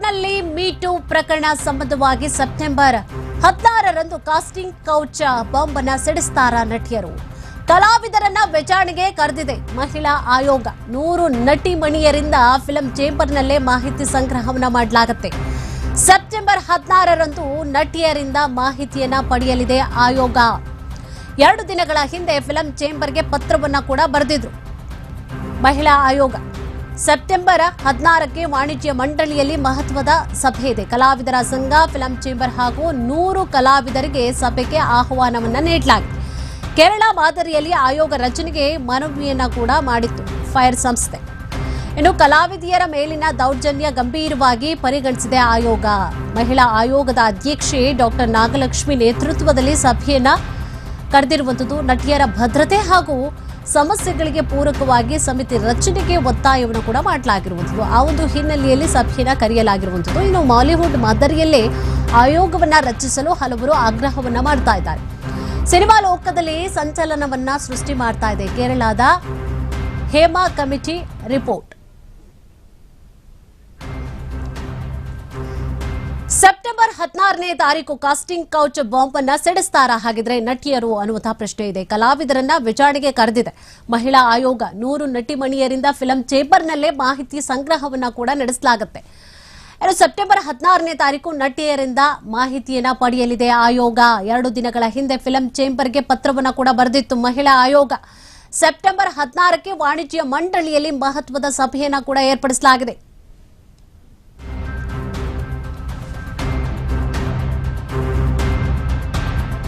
ಬಾಲಿವುಡ್ನಲ್ಲಿ meet ಪ್ರಕರಣ ಸಂಬಂಧವಾಗಿ September ಹದಿನಾರರಂದು ಕಾಸ್ಟಿಂಗ್ ಕೌಚ ಬಾಂಬ್ ಅನ್ನ ಸಿಡಿಸ್ತಾರ ನಟಿಯರು. ಕಲಾವಿದರನ್ನ ವಿಚಾರಣೆಗೆ ಕರೆದಿದೆ. ಮಹಿಳಾ ಆಯೋಗ ನೂರು ನಟಿ ಮಣಿಯರಿಂದ ಫಿಲಂ ಚೇಂಬರ್ನಲ್ಲೇ ಮಾಹಿತಿ ಸಂಗ್ರಹವನ್ನ ಮಾಡಲಾಗುತ್ತೆ. ಸೆಪ್ಟೆಂಬರ್ ಹದಿನಾರರಂದು ನಟಿಯರಿಂದ ಮಾಹಿತಿಯನ್ನ ಪಡೆಯಲಿದೆ ಆಯೋಗ. ಎರಡು ದಿನಗಳ ಹಿಂದೆ ಫಿಲಂ ಚೇಂಬರ್ಗೆ ಪತ್ರವನ್ನ ಕೂಡ ಬರೆದಿದ್ರು. ಮಹಿಳಾ ಆಯೋಗ ಸೆಪ್ಟೆಂಬರ್ ಹದಿನಾರಕ್ಕೆ ವಾಣಿಜ್ಯ ಮಂಡಳಿಯಲ್ಲಿ ಮಹತ್ವದ ಸಭೆ ಇದೆ. ಕಲಾವಿದರ ಸಂಘ, ಫಿಲಂ ಚೇಂಬರ್ ಹಾಗೂ ನೂರು ಕಲಾವಿದರಿಗೆ ಸಭೆಗೆ ಆಹ್ವಾನವನ್ನು ನೀಡಲಾಗಿದೆ. ಕೇರಳ ಮಾದರಿಯಲ್ಲಿ ಆಯೋಗ ರಚನೆಗೆ ಮನವಿಯನ್ನು ಕೂಡ ಮಾಡಿತ್ತು ಫೈರ್ ಸಂಸ್ಥೆ. ಇನ್ನು ಕಲಾವಿದಿಯರ ಮೇಲಿನ ದೌರ್ಜನ್ಯ ಗಂಭೀರವಾಗಿ ಪರಿಗಣಿಸಿದೆ ಆಯೋಗ. ಮಹಿಳಾ ಆಯೋಗದ ಅಧ್ಯಕ್ಷೆ ಡಾಕ್ಟರ್ ನಾಗಲಕ್ಷ್ಮಿ ನೇತೃತ್ವದಲ್ಲಿ ಸಭೆಯನ್ನು ಕರೆದಿರುವಂಥದ್ದು ನಟಿಯರ ಭದ್ರತೆ ಹಾಗೂ ಸಮಸ್ಯೆಗಳಿಗೆ ಪೂರಕವಾಗಿ ಸಮಿತಿ ರಚನೆಗೆ ಒತ್ತಾಯವನ್ನು ಕೂಡ ಮಾಡಲಾಗಿರುವಂಥದ್ದು. ಆ ಒಂದು ಹಿನ್ನೆಲೆಯಲ್ಲಿ ಸಭೆಯನ್ನು ಕರೆಯಲಾಗಿರುವಂಥದ್ದು. ಇನ್ನು ಮಾಲಿವುಡ್ ಮಾದರಿಯಲ್ಲೇ ಆಯೋಗವನ್ನ ರಚಿಸಲು ಹಲವರು ಆಗ್ರಹವನ್ನ ಮಾಡ್ತಾ ಇದ್ದಾರೆ. ಸಿನಿಮಾ ಲೋಕದಲ್ಲಿ ಸಂಚಲನವನ್ನ ಸೃಷ್ಟಿ ಮಾಡ್ತಾ ಇದೆ. ಕೇರಳದ ಹೇಮಾ ಕಮಿಟಿ ರಿಪೋರ್ಟ್. ಸೆಪ್ಟೆಂಬರ್ ಹದಿನಾರನೇ ತಾರೀಕು ಕಾಸ್ಟಿಂಗ್ ಕೌಚ್ ಬಾಂಬ್ ಅನ್ನ ಸಿಡಿಸ್ತಾರ ಹಾಗಿದ್ರೆ ನಟಿಯರು ಅನ್ನುವಂತಹ ಪ್ರಶ್ನೆ ಇದೆ. ಕಲಾವಿದರನ್ನ ವಿಚಾರಣೆಗೆ ಕರೆದಿದೆ. ಮಹಿಳಾ ಆಯೋಗ ನೂರು ನಟಿಮಣಿಯರಿಂದ ಫಿಲಂ ಚೇಂಬರ್ನಲ್ಲೇ ಮಾಹಿತಿ ಸಂಗ್ರಹವನ್ನ ಕೂಡ ನಡೆಸಲಾಗುತ್ತೆ. ಇನ್ನು ಸೆಪ್ಟೆಂಬರ್ ಹದಿನಾರನೇ ತಾರೀಕು ನಟಿಯರಿಂದ ಮಾಹಿತಿಯನ್ನ ಪಡೆಯಲಿದೆ. ಆಯೋಗ ಎರಡು ದಿನಗಳ ಹಿಂದೆ ಫಿಲಂ ಚೇಂಬರ್ಗೆ ಪತ್ರವನ್ನ ಕೂಡ ಬರೆದಿತ್ತು. ಮಹಿಳಾ ಆಯೋಗ ಸೆಪ್ಟೆಂಬರ್ ಹದಿನಾರಕ್ಕೆ ವಾಣಿಜ್ಯ ಮಂಡಳಿಯಲ್ಲಿ ಮಹತ್ವದ ಸಭೆಯನ್ನ ಕೂಡ ಏರ್ಪಡಿಸಲಾಗಿದೆ.